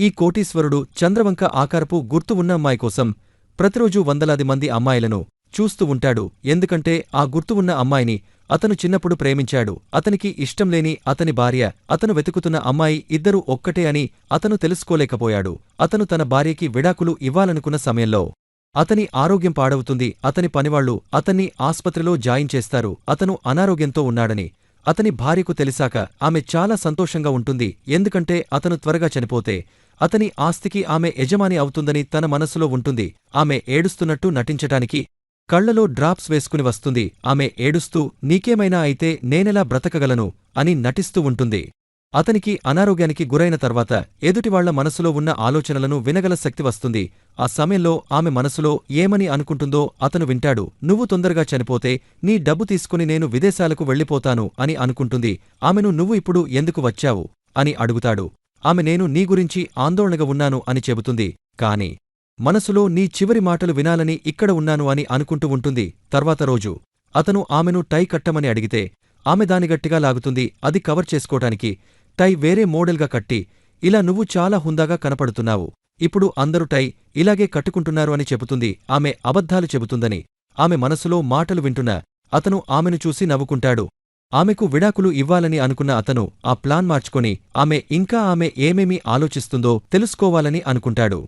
ఈ కోటీశ్వరుడు చంద్రవంక ఆకారపు గుర్తు ఉన్న అమ్మాయి కోసం ప్రతిరోజూ వందలాది మంది అమ్మాయిలను చూస్తూ ఉంటాడు. ఎందుకంటే ఆ గుర్తు ఉన్న అమ్మాయిని అతను చిన్నప్పుడు ప్రేమించాడు. అతనికి ఇష్టంలేని అతని భార్య అతను వెతుకుతున్న అమ్మాయి ఇద్దరూ ఒక్కటే అని అతను తెలుసుకోలేకపోయాడు. అతను తన భార్యకి విడాకులు ఇవ్వాలనుకున్న సమయంలో అతని ఆరోగ్యం పాడవుతుంది. అతని పనివాళ్ళు అతన్ని ఆస్పత్రిలో జాయిన్ చేస్తారు. అతను అనారోగ్యంతో ఉన్నాడని అతని భార్యకు తెలిసాక ఆమె చాలా సంతోషంగా ఉంటుంది. ఎందుకంటే అతను త్వరగా చనిపోతే అతని ఆస్తికి ఆమె యజమాని అవుతుందని తన మనసులో ఉంటుంది. ఆమె ఏడుస్తున్నట్టు నటించటానికి కళ్ళలో డ్రాప్స్ వేసుకుని వస్తుంది. ఆమె ఏడుస్తూ నీకేమైనా అయితే నేనెలా బ్రతకగలను? అని నటిస్తూ ఉంటుంది. అతనికి అనారోగ్యానికి గురైన తర్వాత ఎదుటివాళ్ళ మనసులో ఉన్న ఆలోచనలను వినగల శక్తి వస్తుంది. ఆ సమయంలో ఆమె మనసులో ఏమని అనుకుంటుందో అతను వింటాడు. నువ్వు తొందరగా చనిపోతే నీ డబ్బు తీసుకుని నేను విదేశాలకు వెళ్ళిపోతాను అని అనుకుంటుంది. ఆమెను నువ్వు ఇప్పుడు ఎందుకు వచ్చావు? అని అడుగుతాడు. ఆమె నేను నీ గురించి ఆందోళనగా ఉన్నాను అని చెబుతుంది. కాని మనసులో నీ చివరి మాటలు వినాలని ఇక్కడ ఉన్నాను అని అనుకుంటూ ఉంటుంది. తర్వాత రోజు అతను ఆమెను టై కట్టమని అడిగితే ఆమె దాని గట్టిగా లాగుతుంది. అది కవర్ చేసుకోటానికి టై వేరే మోడల్గా కట్టి ఇలా నువ్వు చాలా హుందాగా కనపడుతున్నావు. ఇప్పుడు అందరూ టై ఇలాగే కట్టుకుంటున్నారు అని చెబుతుంది ఆమె అబద్ధాలు చెబుతుందని. ఆమె మనసులో మాటలు వింటున్న అతను ఆమెను చూసి నవ్వుకుంటాడు. ఆమెకు విడాకులు ఇవ్వాలని అనుకున్న అతను ఆ ప్లాన్ మార్చుకొని ఆమె ఇంకా ఆమె ఏమేమి ఆలోచిస్తుందో తెలుసుకోవాలని అనుకుంటాడు.